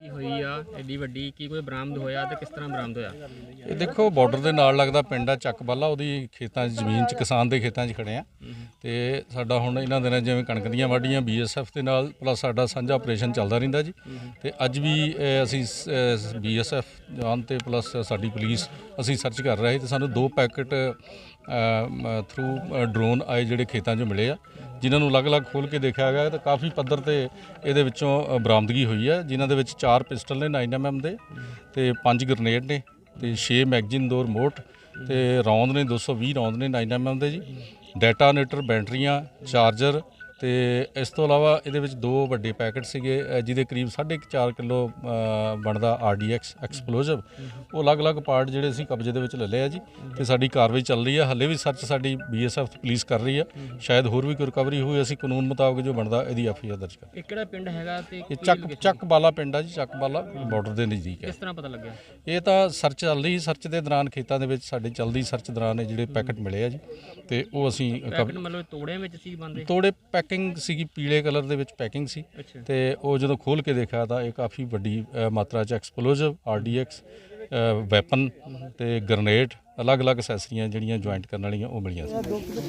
ਹੋਈ ਆ। ਐਡੀ ਵੱਡੀ ਕੀ ਕੋਈ ਬਰਾਮਦ ਹੋਇਆ ਤੇ ਕਿਸ ਤਰ੍ਹਾਂ ਬਰਾਮਦ ਹੋਇਆ? ਇਹ ਦੇਖੋ ਬਾਰਡਰ ਦੇ ਨਾਲ ਲੱਗਦਾ ਪਿੰਡ ਆ ਚੱਕਬਾਲਾ ਉਹਦੀ ਖੇਤਾਂ 'ਚ ਜ਼ਮੀਨ 'ਚ ਕਿਸਾਨ ਦੇ ਖੇਤਾਂ 'ਚ ਖੜੇ ਆ। ਤੇ ਸਾਡਾ ਹੁਣ ਇਹਨਾਂ ਦਿਨਾਂ ਜਿਵੇਂ ਕਣਕ ਦੀਆਂ ਵਾਢੀਆਂ ਬੀਐਸਐਫ ਦੇ ਨਾਲ ਪਲੱਸ ਸਾਡਾ ਸਾਂਝਾ ਆਪਰੇਸ਼ਨ ਚੱਲਦਾ ਰਹਿੰਦਾ ਜੀ। ਤੇ ਅੱਜ ਵੀ ਅਹ, ਅਸੀਂ ਬੀਐਸਐਫ ਜਵਾਨ ਤੇ ਪਲੱਸ ਸਾਡੀ ਪੁਲਿਸ ਅਸੀਂ ਸਰਚ ਕਰ ਰਹੇ ਤੇ ਸਾਨੂੰ ਦੋ ਪੈਕਟ ਥਰੂ ਡਰੋਨ ਆਏ ਜਿਹੜੇ ਖੇਤਾਂ 'ਚੋਂ ਮਿਲੇ ਆ। ਜਿਨ੍ਹਾਂ ਨੂੰ ਅਲੱਗ-ਅਲੱਗ ਖੋਲ ਕੇ ਦੇਖਿਆ ਗਿਆ ਤਾਂ ਕਾਫੀ ਪੱਧਰ ਤੇ ਇਹਦੇ ਵਿੱਚੋਂ ਅ, ਬਰਾਮਦਗੀ ਹੋਈ ਹੈ ਜਿਨ੍ਹਾਂ ਦੇ ਵਿੱਚ ਚਾਰ ਪਿਸਟਲ ਨੇ 9mm ਦੇ ਤੇ ਪੰਜ ਗ੍ਰਨੇਡ ਨੇ ਤੇ 6 ਮੈਗਜ਼ੀਨ ਦੋ ਰਿਮੋਟ ਤੇ ਰੌਂਦ ਨੇ 220 ਰੌਂਦ ਨੇ 9mm ਦੇ ਜੀ। ਡੈਟਾਨੇਟਰ ਬੈਟਰੀਆਂ, ਚਾਰਜਰ ਤੇ ਇਸ ਤੋਂ ਇਲਾਵਾ ਇਹਦੇ ਵਿੱਚ ਦੋ ਵੱਡੇ ਪੈਕੇਟ ਸੀਗੇ ਜਿਹਦੇ ਕਰੀਬ 4.5 ਕਿਲੋ ਬਣਦਾ ਆਰਡੀਐਕਸ ਐਕਸਪਲੋਸਿਵ ਉਹ ਅਲੱਗ-ਅਲੱਗ ਪਾਰਟ ਜਿਹੜੇ ਅਸੀਂ ਕਬਜ਼ੇ ਦੇ ਵਿੱਚ ਲੈ ਲਏ ਆ ਜੀ ਤੇ ਸਾਡੀ ਕਾਰਵਾਈ ਚੱਲ ਰਹੀ ਹੈ ਹੱਲੇ ਵੀ ਸਰਚ ਸਾਡੀ ਬੀਐਸਐਫ ਪੁਲਿਸ ਕਰ ਰਹੀ ਹੈ ਸ਼ਾਇਦ ਹੋਰ ਵੀ ਕੋਈ ਰਿਕਵਰੀ ਹੋਈ ਅਸੀਂ ਕਾਨੂੰਨ ਮੁਤਾਬਕ ਜੋ ਬਣਦਾ ਇਹਦੀ ਐਫਆਈਆਰ ਦਰਜ ਕਰ ਇਹ ਕਿਹੜਾ ਪਿੰਡ ਹੈਗਾ ਤੇ ਇਹ ਚੱਕ location? ਚੱਕ ਬਾਲਾ ਪਿੰਡ ਆ ਜੀ ਚੱਕ ਬਾਲਾ ਬਾਰਡਰ ਦੇ ਨਜ਼ਦੀਕ ਹੈ। ਕਿਸ ਤਰ੍ਹਾਂ ਪਤਾ ਲੱਗਿਆ? ਇਹ ਤਾਂ ਸਰਚ ਚੱਲ ਰਹੀ ਸਰਚ ਦੇ ਦੌਰਾਨ ਖੇਤਾਂ ਦੇ ਵਿੱਚ ਸਾਡੇ ਚੱਲਦੀ ਸਰਚ ਦੌਰਾਨ ਇਹ ਜਿਹੜੇ ਪੈਕੇਟ ਮਿਲੇ ਆ ਜੀ ਤੇ ਉਹ ਅਸੀਂ ਪੈਕਟ ਮਤਲਬ ਤੋੜਿਆਂ ਵਿੱਚ ਸੀ ਬੰਦੇ? ਤੋੜੇ ਪੈਕਿੰਗ ਸੀਗੀ ਪੀਲੇ ਕਲਰ ਦੇ ਵਿੱਚ ਪੈਕਿੰਗ ਸੀ। ਤੇ ਉਹ ਜਦੋਂ ਖੋਲ ਕੇ ਦੇਖਿਆ ਤਾਂ ਇਹ ਕਾਫੀ ਵੱਡੀ ਅ, ਮਾਤਰਾ ਚ ਐਕਸਪਲੋਸਿਵ ਆਰਡੀਐਕਸ ਵੈਪਨ ਤੇ ਗ੍ਰਨੇਡ ਅਲੱਗ-ਅਲੱਗ ਅਸੈਸਰੀਆਂ ਜਿਹੜੀਆਂ ਜੁਆਇੰਟ ਕਰਨ ਵਾਲੀਆਂ ਉਹ ਮਿਲੀਆਂ ਸੀ।